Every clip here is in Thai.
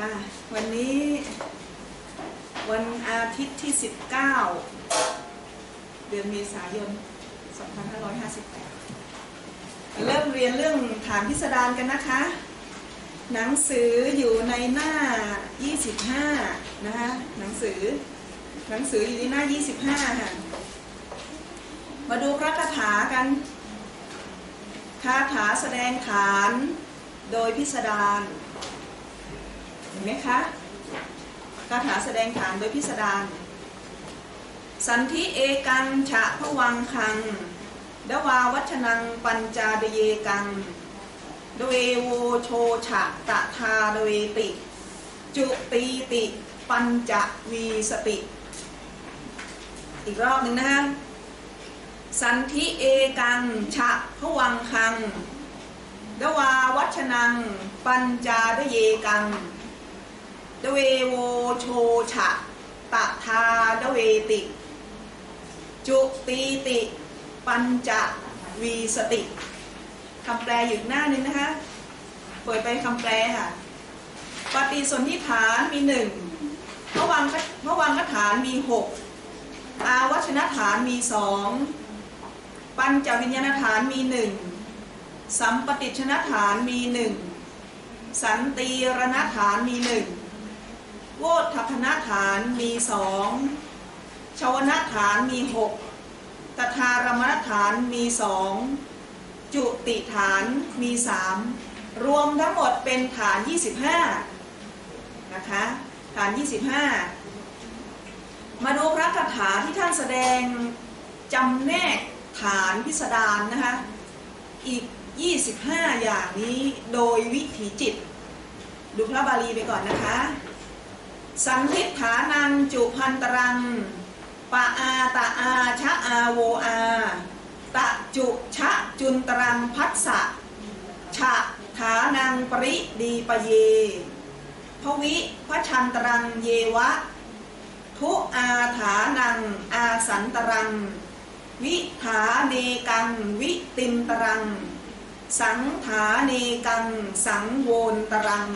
ค่ะวันนี้วันอาทิตย์ที่ 19 เดือนเมษายน 2558เริ่มเรียนเรื่องฐานพิสดารกันนะคะ หนังสืออยู่ในหน้า 25 นะคะ หนังสือ หนังสืออยู่ในหน้า 25 ค่ะ มาดูพระคาถากัน คาถาแสดงฐานโดยพิสดาร เห็นไหมคะคาถาแสดงฐานโดยพิสดารสันธิเอกังฉะพวังคัง ดวาวัชนังปัญจาเดเยกังดเวโวโชฉะตะทาดเวติ จุตีติ ปัญจวีสติ อีกรอบหนึ่งนะคะสันธิเอกังฉะพวังคัง ดวาวัชนัง ปัญจาดเยกัง ดเวโวโชฉะตะทาดเวติ จุตีติ ปัญจวีสติคำแปลอยู่หน้านึงนะคะ เปิดไปคำแปลค่ะ ปฏิสนธิฐานมีหนึ่งพระวังพระวังคฐานมีหกอาวัชนฐานมีสองปัญจวิญญาณฐานมีหนึ่งสัมปติชนฐานมีหนึ่งสันติรณฐานมีหนึ่ง โวทัพนฐานมีสองชาวนาฐานมีหกตถารมณฐานมีสองจุติฐานมีสามรวมทั้งหมดเป็นฐาน 25 นะคะ ฐาน 25 มาดูพระคาถาที่ท่านแสดงจำแนกฐานพิสดารนะคะ อีก 25 อย่างนี้โดยวิถีจิต ดูพระบาลีไปก่อนนะคะ สันทิฏฐานังจุพันตรัง ปะอาตะอาชะอาโวอา ตะจุชะจุนตรังพัสสะฉะฐานังปริดีปเย พวิพระชันตรังเยวะ ทุอาฐานังอาสันตรัง วิถาเนกังวิตินตรัง สังถาเนกังสังโวนตรัง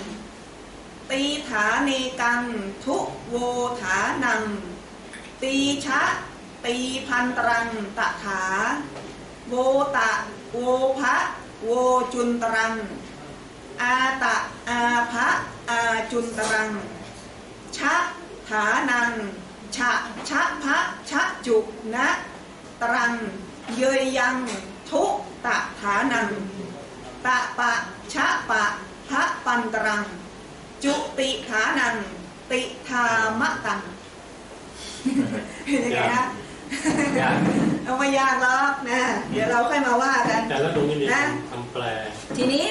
ตีถาเนกัง ทุโวถานัง ตีชะ ตีพันตรังตะถา โวตะ โวภะโวจุนตรัง อาตะ อาภะอาจุนตรัง ชะฐานัง ชะ ชะพะ ชะจุนะ ตรัง เยยยังทุตะฐานัง ตะปะ ชะปะพะปันตรัง จุติฐานัง ติธามะตังเห็นยังไงนะยากเอาไม่ยากหรอกนะ เดี๋ยวเราค่อยมาว่ากันแต่ละตรงนี้มีนะคำแปล ทีนี้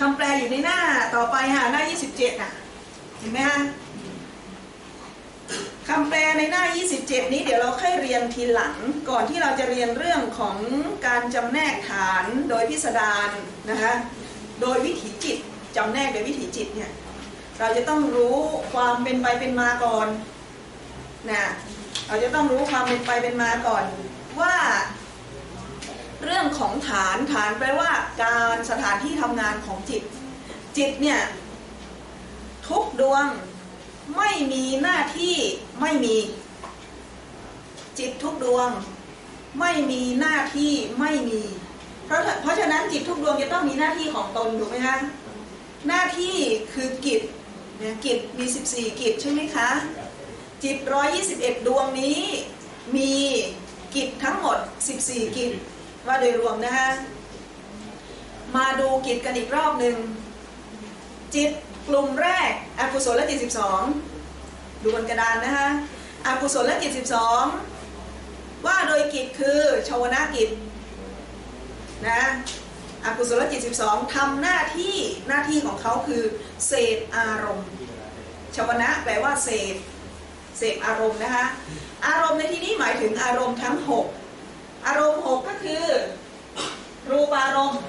คำแปลอยู่ในหน้าต่อไปค่ะหน้า 27อะ เห็นไหมฮะคำแปลในหน้า 27 นี้เดี๋ยวเราค่อยเรียนทีหลังก่อนที่เราจะเรียนเรื่องของการจำแนกฐานโดยพิสดารนะคะโดยวิถีจิตจำแนกโดยวิถีจิตเนี่ย เราจะต้องรู้ความเป็นไปเป็นมาก่อนนะเราจะต้องรู้ความเป็นไปเป็นมาก่อนว่า เรื่องของฐานฐานแปลว่า การสถานที่ทำงานของจิต จิตเนี่ย ทุกดวงไม่มีหน้าที่ไม่มี จิตทุกดวง ไม่มีหน้าที่ไม่มี เพราะเพราะฉะนั้นจิตทุกดวงจะต้องมีหน้าที่ของตนถูกไหมคะหน้าที่คือกิจ นี่ยกิจมี 14 กิจใช่ไหมคะ จิต 121 ดวงนี้มีกิจทั้งหมด 14 กิจว่าโดยรวมนะฮะมาดูกิจกันอีกรอบหนึ่งจิตกลุ่มแรกอกุศลจิต 12 ดูบนกระดานนะฮะอกุศลจิต 12 ว่าโดยกิจคือชาวนากิจนะ อกุศลจิต 12ทำหน้าที่หน้าที่ของเขาคือเสพอารมณ์ชาวนะแปลว่าเสพเสพอารมณ์นะคะอารมณ์ในที่นี้หมายถึงอารมณ์ทั้ง 6 อารมณ์ 6 ก็คือ รูปารมณ์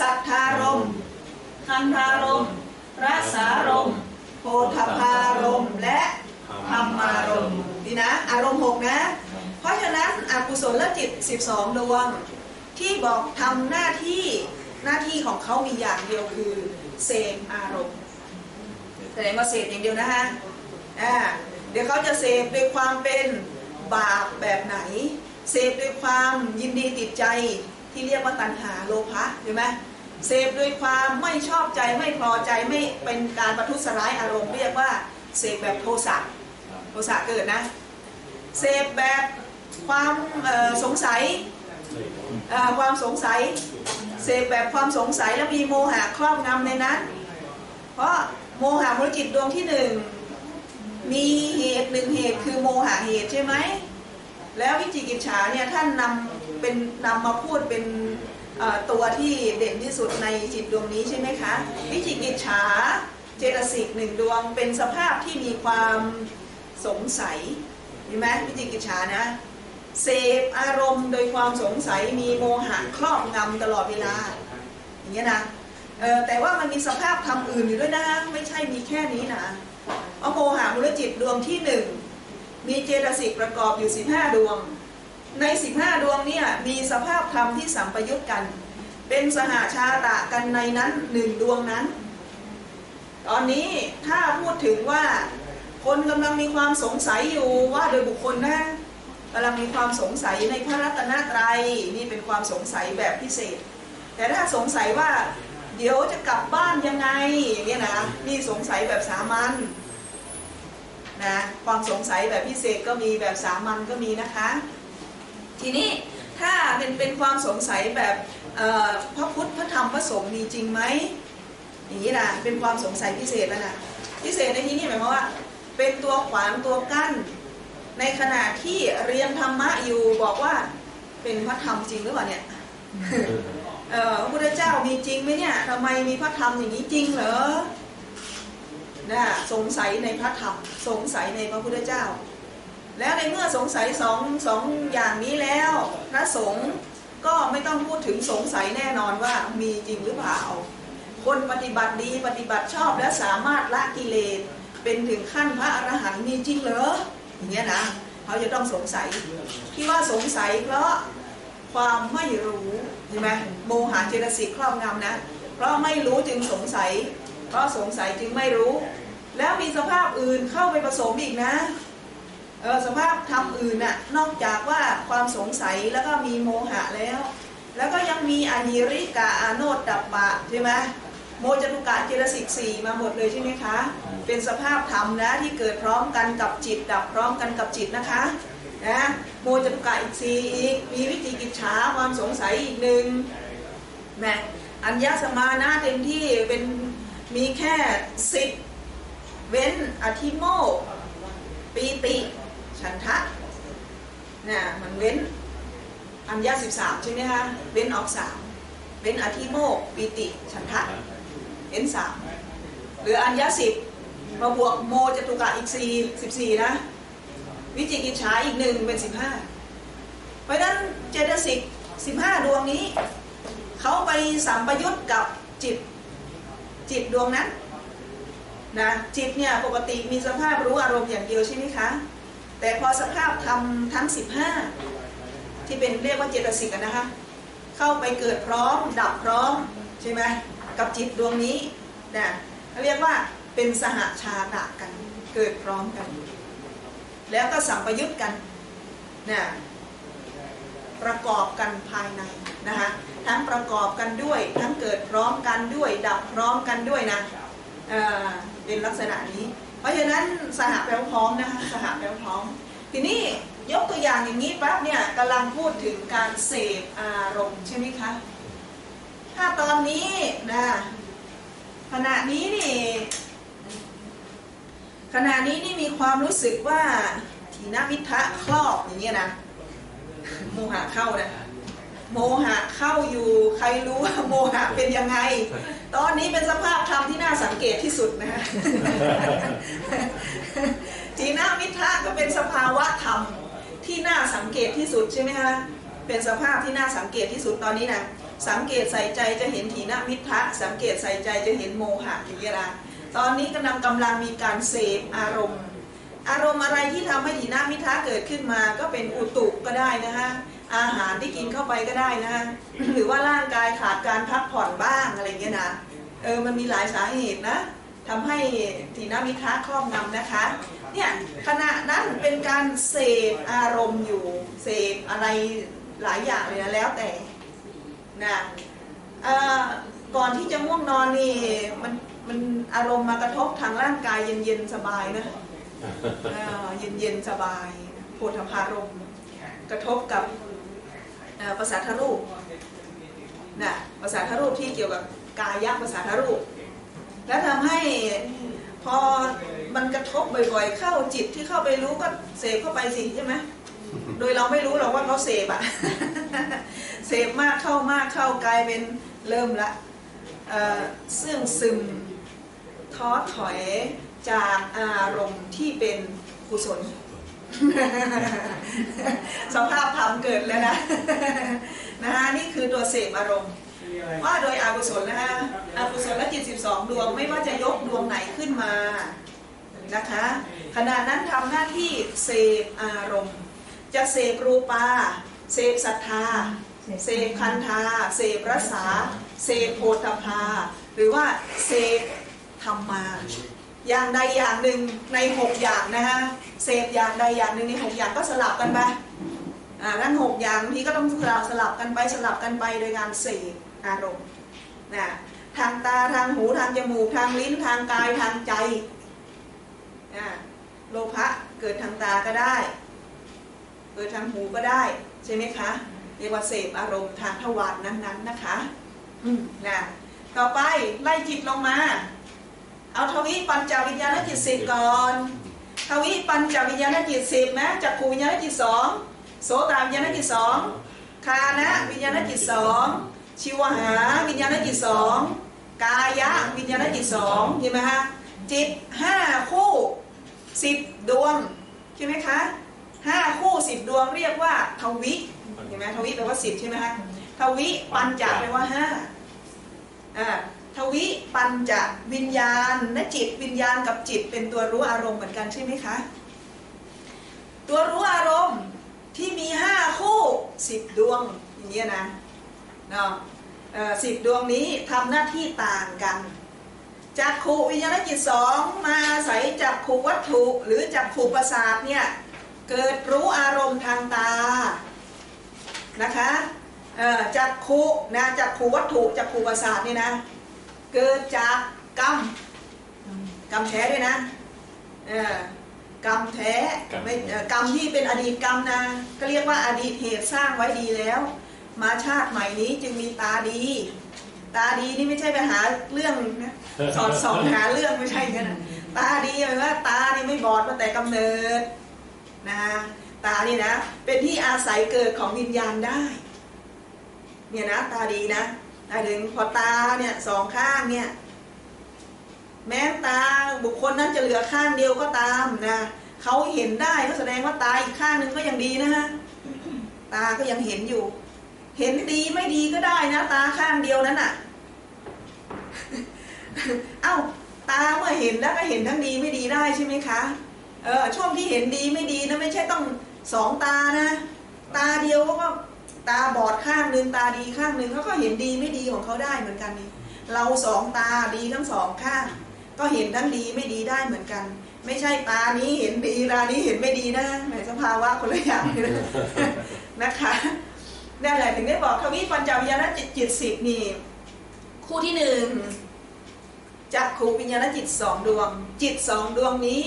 สัทธารมณ์คันธารมณ์รสารมณ์โพธพารมณ์และธรรมารมณ์นี่นะ อารมณ์ 6 นะ เพราะฉะนั้นอกุศลจิต 12 ดวง ที่บอกทำหน้าที่หน้าที่ของเขามีอย่างเดียวคือเสพอารมณ์แสดงว่าเสพอย่างเดียวนะคะอ่าเดี๋ยวเขาจะเสพด้วยความเป็นบาปแบบไหน เสพด้วยความยินดีติดใจที่เรียกว่าตัณหาโลภะใช่ไหมเสพด้วยความไม่ชอบใจไม่พอใจไม่เป็นการประทุษร้ายอารมณ์เรียกว่าเสพแบบโทสะโทสะเกิดนะ เสพแบบความสงสัย ความสงสัยเสพแบบความสงสัยแล้วมีโมหะครอบงำในนั้น เพราะโมหะมรจิตดวงที่หนึ่งมีเหตุหนึ่งเหตุคือโมหะเหตุใช่ไหมแล้ววิจิกิจฉาเนี่ยท่านนำเป็นนำมาพูดเป็นตัวที่เด่นที่สุดในจิตดวงนี้ใช่ไหมคะวิจิกิจฉาเจตสิกหนึ่งดวงเป็นสภาพที่มีความสงสัยเห็นไหมวิจิกิจฉานะ เสพอารมณ์โดยความสงสัยมีโมหะครอบงำตลอดเวลา อย่างเงี้ยนะเออแต่ว่ามันมีสภาพธรรมอื่นอยู่ด้วยนะ ไม่ใช่มีแค่นี้นะเพราะโมหะมุลจิตดวงที่หนึ่งมีเจตสิกประกอบอยู่ 15 ดวง ใน 15 ดวงเนี่ยมีสภาพธรรมที่สัมปยุตกัน เป็นสหาชาตะกันในนั้นหนึ่งดวงนั้น ตอนนี้ถ้าพูดถึงว่าคนกำลังมีความสงสัยอยู่ว่าโดยบุคคลนะ กำลังมีความสงสัยในพระรัตนตรัยนี่เป็นความสงสัยแบบพิเศษ แต่ถ้าสงสัยว่า เดี๋ยวจะกลับบ้านยังไงอย่างเงี้ยนะนี่สงสัยแบบสามัญนะความสงสัยแบบพิเศษก็มีแบบสามัญก็มีนะคะ ทีนี้ถ้าเป็นเป็นความสงสัยแบบพระพุทธพระธรรมพระสงฆ์มีจริงไหมอย่างนี้นะเป็นความสงสัยพิเศษแล้วนะพิเศษในที่นี้หมายความว่า เป็นตัวขวางตัวกั้น ในขณะที่เรียนธรรมะอยู่บอกว่าเป็นพระธรรมจริงหรือเปล่าเนี่ยเออพระพุทธเจ้ามีจริงไหมเนี่ยทำไมมีพระธรรมอย่างนี้จริงเหรอนะสงสัยในพระธรรมสงสัยในพระพุทธเจ้า แล้วในเมื่อสงสัยสองสองอย่างนี้แล้ว พระสงฆ์ก็ไม่ต้องพูดถึงสงสัยแน่นอนว่ามีจริงหรือเปล่า คนปฏิบัติดีปฏิบัติชอบและสามารถละกิเลสเป็นถึงขั้นพระอรหันต์มีจริงเหรอ อย่างเงี้ยนะเขาจะต้องสงสัยที่ว่าสงสัยเพราะความไม่รู้ใช่ไหมโมหะเจตสิกครอบงำนะ เพราะไม่รู้จึงสงสัย เพราะสงสัยจึงไม่รู้ แล้วมีสภาพอื่นเข้าไปผสมอีกนะเออสภาพธรรมอื่นน่ะนอกจากว่าความสงสัยแล้วก็มีโมหะแล้ว แล้วก็ยังมีอนิริกาอาโนตดับปะใช่ไหม โมจตุกะเจตสิกสี่มาหมดเลยใช่ไหมคะ เป็นสภาพธรรมนะที่เกิดพร้อมกันกับจิต ดับพร้อมกันกับจิตนะคะนะโมจตุกะอีกสี่อีกมีวิจิกิจฉาความสงสัยอีกหนึ่งนะอัญญสมานะเต็มที่เป็นมีแค่สิบเว้นอธิโมปีติฉันทะเนี่ยมันเว้นอัญญาสิบสามใช่ไหมคะเว้นออกสามเว้นอธิโมกปีติฉันทะ เว้นสามหลืออัญญสิบมาบวกโมจตุกะอีกสี่สิบสี่นะ วิจิกิจฉาอีกหนึ่งเป็นสิบห้าเพราะนั้นเจตสิกสิบห้าดวงนี้ เขาไปสัมปยุตกับจิต จิตดวงนั้นนะจิตเนี่ยปกติมีสภาพรู้อารมณ์อย่างเดียวใช่ไหมคะ แต่พอสภาพทำทั้ง 15 ที่เป็นเรียกว่าเจตสิกนะคะ เข้าไปเกิดพร้อม ดับพร้อม ใช่ไหม กับจิตดวงนี้นะเขาเรียกว่าเป็นสหชาตะกันเกิดพร้อมกัน แล้วก็สัมปยุตกันนะประกอบกันภายในนะคะทั้งประกอบกันด้วย ทั้งเกิดพร้อมกันด้วย ดับพร้อมกันด้วยนะเออเป็นลักษณะนี้ เพราะฉะนั้นสหแปลว่าพร้อมนะคะสหแปลว่าพร้อม ทีนี้ยกตัวอย่างอย่างนี้ปั๊บเนี่ยกำลังพูดถึงการเสพอารมณ์ใช่ไหมคะ ถ้าตอนนี้นะขณะนี้นี่ขณะนี้นี่มีความรู้สึกว่าทีนมิทะครอบอย่างเงี้ยนะโมหะเข้านะโมหะเข้าอยู่ใครรู้ว่าโมหะเป็นยังไง ตอนนี้เป็นสภาพธรรมที่น่าสังเกตที่สุดนะฮะจีนามิทะก็เป็นสภาวะธรรมที่น่าสังเกตที่สุดใช่ไหมคะเป็นสภาพที่น่าสังเกตที่สุดตอนนี้นะ สังเกตใส่ใจจะเห็นถีนมิทะสังเกตใส่ใจจะเห็นโมหะอย่างเงี้ยนะตอนนี้กำลังกำลังมีการเสพอารมณ์ อารมณ์อะไรที่ทำให้ถีนมิทะเกิดขึ้นมาก็เป็นอุตุก็ได้นะคะอาหารที่กินเข้าไปก็ได้นะหรือว่าร่างกายขาดการพักผ่อนบ้างอะไรเงี้ยนะเออมันมีหลายสาเหตุนะทำให้ทีนามิทะครอบงำนะคะเนี่ยขณะนั้นเป็นการเสพอารมณ์อยู่เสพอะไรหลายอย่างเลยนะแล้วแต่ นะก่อนที่จะง่วงนอนนี่มันมันอารมณ์มากระทบทางร่างกายเย็นๆสบายนะเย็นเย็นๆสบายโพธพารมกระทบกับภาษาทรูปนะภาษาทรูปที่เกี่ยวกับกายะภาษาทรูป แล้วทำให้พอมันกระทบบ่อยๆ เข้าจิตที่เข้าไปรู้ก็เสพเข้าไปสิใช่ไหม โดยเราไม่รู้หรอกว่าเขาเสพอะเสพมากเข้ามากเข้ากลายเป็นเริ่มละเอ่อเสื่องซึมท้อถอยจากอารมณ์ที่เป็นกุศลสภาพธรรมเกิดแล้วนะนะคะนี่คือตัวเสพอารมณ์ว่าโดยอากุศลนะคะอากุศลและจิต 12 ดวงไม่ว่าจะยกดวงไหนขึ้นมานะคะขณะนั้นทำหน้าที่เสพอารมณ์ จะเสพรูปา เสพศรัทธา เสพคันธา เสพรสา เสพโพธพา หรือว่าเสพธรรมา อย่างใดอย่างหนึ่งในหกอย่างนะคะเสพอย่างใดอย่างหนึ่งในหกอย่างก็สลับกันไปอ่าทั้งหกอย่างที่ก็ต้องสลับสลับกันไปสลับกันไปโดยการเสพอารมณ์นะทางตาทางหูทางจมูกทางลิ้นทางกายทางใจอ่าโลภะเกิดทางตาก็ได้ เกิดทางหูก็ได้ใช่ไหมคะเรียกว่าเสพอารมณ์ทางทวารนั้นๆนะคะอืมนะต่อไปไล่จิตลงมา เอาทวิปัญจวิญญาณจิตสิบก่อน ทวิปัญจวิญญาณจิตสิบนะจักขูวิญญาณจิตสองโสตวิญญาณจิตสองคานะวิญญาณจิตสองชิวหาวิญญาณจิตสองกายะวิญญาณจิตสองเห็นไหมฮะจิตห้าคู่สิบดวงใช่ไหมคะ ห้าคู่สิบดวงเรียกว่าทวิเห็นไหมทวิแปลว่าสิบใช่ไหมคะทวิปัญจแปลว่าห้าอ่าทวิปัญจวิญญาณและจิตวิญญาณกับจิตเป็นตัวรู้อารมณ์เหมือนกันใช่ไหมคะ ตัวรู้อารมณ์ที่มีห้าคู่สิบดวงอย่างเงี้ยนะเนาะสิบดวงนี้ทำหน้าที่ต่างกันจากขูวิญญาณจิตสองมาอาศัยจากขูวัตถุ หรือจากขูประสาทเนี่ย เกิดรู้อารมณ์ทางตานะคะเอ่อจากขูนะจากขูวัตถุจากขูประสาทเนี่ยนะ เกิดจากกรรมกรรมแท้ด้วยนะเออกรรมแท้กรรมไม่เอ่อกรรมที่เป็นอดีตกรรมนะก็เรียกว่าอดีตเหตุสร้างไว้ดีแล้ว มาชาติใหม่นี้จึงมีตาดี ตาดีนี่ไม่ใช่ไปหาเรื่องนะสอนสอนหาเรื่องไม่ใช่กันนะตาดีหมายว่าตานี่ไม่บอดมาแต่กำเนิด นะตานี่นะเป็นที่อาศัยเกิดของวิญญาณได้เนี่ยนะตาดีนะหมายถึงพอตาเนี่ยสองข้างเนี่ยแม้ตาบุคคลนั้นจะเหลือข้างเดียวก็ตามนะเขาเห็นได้ก็แสดงว่าตาอีกข้างหนึ่งก็ยังดีนะฮะตาก็ยังเห็นอยู่ เห็นดีไม่ดีก็ได้นะ ตาข้างเดียวนั้นอะ เอ้าตาเมื่อเห็นแล้วก็เห็นทั้งดีไม่ดีได้ใช่ไหมคะ เออช่วงที่เห็นดีไม่ดีนะไม่ใช่ต้องสองตานะ ตาเดียวก็ตาบอดข้างหนึ่งตาดีข้างหนึ่งเขาก็เห็นดีไม่ดีของเขาได้เหมือนกันนี่เราสองตาดีทั้งสองข้าง ก็เห็นทั้งดีไม่ดีได้เหมือนกัน ไม่ใช่ตานี้เห็นดีตานี้เห็นไม่ดีนะแหมสภาวะคนละอย่างเลยนะคะนั่นแหละถึงได้บอกทวิปัญจวิญญาณจิตจิตสิบนี่คู่ที่หนึ่งจักขูวิญญาณจิตสองดวง จิตสองดวงนี้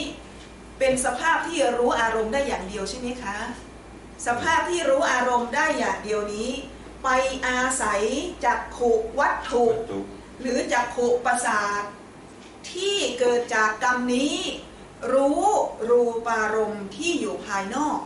เป็นสภาพที่รู้อารมณ์ได้อย่างเดียวใช่ไหมคะ สภาพที่รู้อารมณ์ได้อย่างเดียวนี้ ไปอาศัยจักขุวัตถุวัตถุหรือจักขุประสาทที่เกิดจากกรรมนี้ รู้รูปารมณ์ที่อยู่ภายนอก